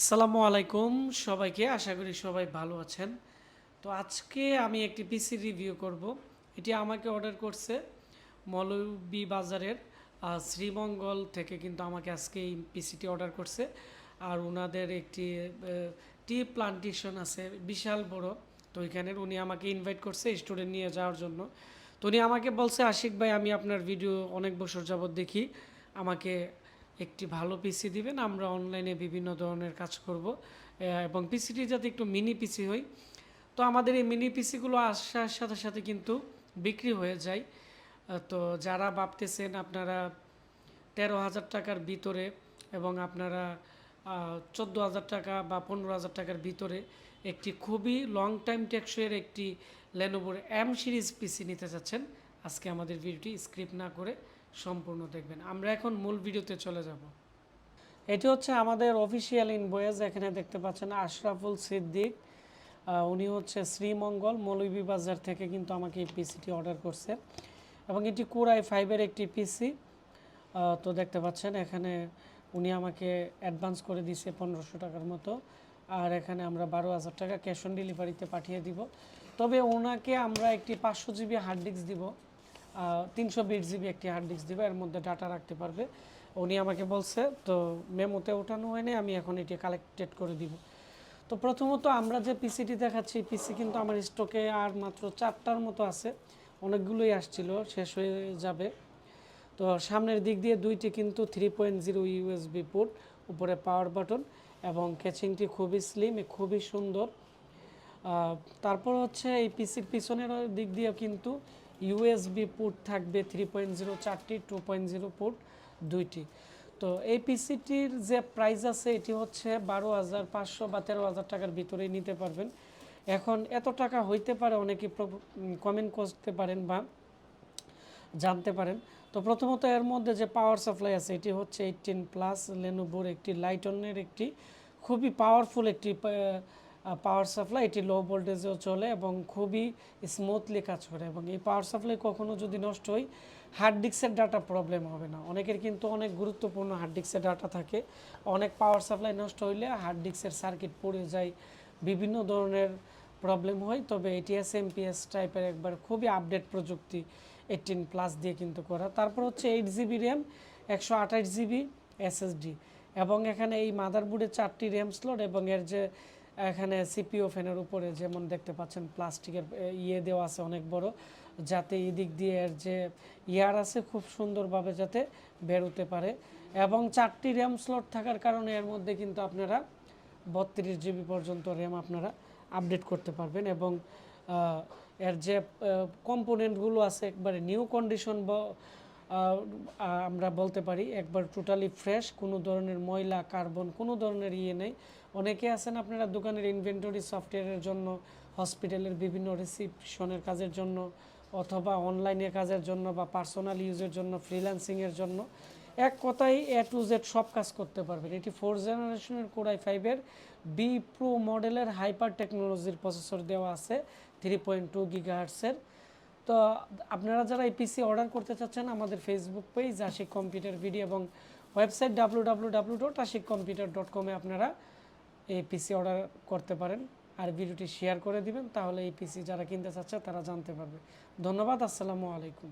আসসালামু আলাইকুম সবাইকে, আশা করি সবাই ভালো আছেন। তো আজকে আমি একটি পিসি রিভিউ করব। এটি আমাকে অর্ডার করছে মৌলবী বাজারের শ্রীমঙ্গল থেকে কিন্তু আমাকে আজকে এই পিসিটি অর্ডার করছে। আর ওনাদের একটি টি প্লান্টেশন আছে, বিশাল বড়। তো ওইখানের উনি আমাকে ইনভাইট করছে স্টুডেন্ট নিয়ে যাওয়ার জন্য। তো উনি আমাকে বলছে, আশিক ভাই, আমি আপনার ভিডিও অনেক বছর যাবত দেখি। আমাকে একটি ভালো পিসি দিবেন, আমরা অনলাইনে বিভিন্ন ধরনের কাজ করব। এবং পিসিটি যাতে একটু মিনি পিসি হয়। তো আমাদের এই মিনি পিসিগুলো আসার সাথে সাথে কিন্তু বিক্রি হয়ে যায়। তো যারা ভাবতেছেন আপনারা তেরো হাজার টাকার ভিতরে এবং আপনারা চোদ্দ হাজার টাকা বা পনেরো হাজার টাকার ভিতরে একটি খুবই লং টাইম টেকসইয়ের একটি লেনোভোর এম সিরিজ পিসি নিতে চাচ্ছেন, আজকে আমাদের ভিডিওটি স্ক্রিপ্ট না করে সম্পূর্ণ দেখবেন। আমরা এখন মূল ভিডিওতে চলে যাব। এটি হচ্ছে আমাদের অফিসিয়াল ইনভয়েস এখানে দেখতে পাচ্ছেন আশরাফুল সিদ্দিক। উনি হচ্ছে শ্রীমঙ্গল মৌলভীবাজার থেকে কিন্তু আমাকে এই পিসিটি অর্ডার করছে। এবং এটি কোরাই ফাইভের একটি পিসি তো দেখতে পাচ্ছেন এখানে উনি আমাকে অ্যাডভান্স করে দিছে পনেরোশো টাকার মতো। আর এখানে আমরা বারো হাজার টাকা ক্যাশ অন ডেলিভারিতে পাঠিয়ে দিব। তবে ওনাকে আমরা একটি পাঁচশো জিবি হার্ড ডিস্ক দিব। তিনশো বিশ জিবি একটি হার্ড ডিস্ক দিব, এর মধ্যে ডাটা রাখতে পারবে। উনি আমাকে বলছে, তো মেমোতে ওঠানো হয়নি, আমি এখন এটি কালেক্টেড করে দিব। তো প্রথমত আমরা যে পিসিটি দেখাচ্ছি পিসি কিন্তু আমার স্টকে আর মাত্র চারটার মতো আছে। অনেকগুলোই আসছিল, শেষ হয়ে যাবে। তো সামনের দিক দিয়ে দুইটি কিন্তু three point zero USB port উপরে পাওয়ার বাটন এবং ক্যাচিংটি খুবই স্লিম খুবই সুন্দর। তারপর হচ্ছে এই পিসির পিছনের দিক দিয়ে কিন্তু ইউএসবি পোর্ট থাকবে থ্রি পয়েন্ট জিরো চারটি টু পয়েন্ট জিরো পোর্ট দুইটি। তো এই পিসিটির যে প্রাইস আছে, এটি হচ্ছে বারো হাজার পাঁচশো বা তেরো হাজার টাকার ভিতরেই নিতে পারবেন। এখন এত টাকা হইতে পারে, অনেকে কমেন্ট করতে পারেন বা জানতে পারেন। তো প্রথমত এর মধ্যে যে পাওয়ার সাপ্লাই আছে, এটি হচ্ছে এইটিন প্লাস লেনোভোর একটি লাইটনের একটি, খুবই পাওয়ারফুল একটি পাওয়ার সাপ্লাই এটি লো ভোল্টেজেও চলে এবং খুবই স্মুথলি কাজ করে এবং এই পাওয়ার সাপ্লাই কখনো যদি নষ্ট হয় হার্ড ডিস্কের ডাটা প্রবলেম হবে না। অনেকের কিন্তু অনেক গুরুত্বপূর্ণ হার্ড ডিস্কের ডাটা থাকে। অনেক পাওয়ার সাপ্লাই নষ্ট হইলে হার্ড ডিস্কের সার্কিট পড়ে যায়। বিভিন্ন ধরনের প্রবলেম হয়, তবে এটি এটিএস এমপিএস টাইপের একবার খুবই আপডেট প্রযুক্তি এইটিন প্লাস দিয়ে কিন্তু করা। তারপর হচ্ছে এইট জিবি র্যাম একশো আঠাশ জিবি এসএসডি এবং এখানে এই মাদারবোর্ডে চারটি র্যাম স্লট এবং এর যে এখানে সিপিও ফ্যানের উপরে যেমন দেখতে পাচ্ছেন, প্লাস্টিকের ইয়ে দেওয়া আছে অনেক বড়, যাতে এদিক দিয়ে এর যে ইয়ার আছে খুব সুন্দরভাবে যাতে বেরোতে পারে। এবং চারটি র্যাম স্লট থাকার কারণে এর মধ্যে কিন্তু আপনারা বত্রিশ জিবি পর্যন্ত র্যাম আপনারা আপডেট করতে পারবেন এবং এর যে কম্পোনেন্টগুলো আছে, একবারে নিউ কন্ডিশন বা আমরা বলতে পারি একবার টোটালি ফ্রেশ কোনো ধরনের ময়লা কার্বন কোনো ধরনের ইয়ে নেই। অনেকে আছেন আপনারা দোকানের ইনভেন্টরি সফটওয়্যারের জন্য হসপিটালের বিভিন্ন রিসিপশনের কাজের জন্য, অথবা অনলাইনে কাজের জন্য বা পার্সোনাল ইউজের জন্য ফ্রিল্যান্সিংয়ের জন্য। এক কথায় এ টু জেড সব কাজ করতে পারবেন। এটি ফোর জেনারেশনের কোরাই ফাইভের বি প্রো মডেলের হাইপার টেকনোলজির প্রসেসর দেওয়া আছে থ্রি পয়েন্ট টু গিগাহার্সের তো আপনারা যারা এই পিসি অর্ডার করতে চাচ্ছেন, আমাদের Facebook page Ashiq computer video এবং website W W W dot Ashiq computer dot কমে আপনারা এই পিসি অর্ডার করতে পারেন আর ভিডিওটি শেয়ার করে দিবেন, তাহলে এই পিসি যারা কিনতে চাচ্ছে তারা জানতে পারবে। ধন্যবাদ, আসসালামু আলাইকুম।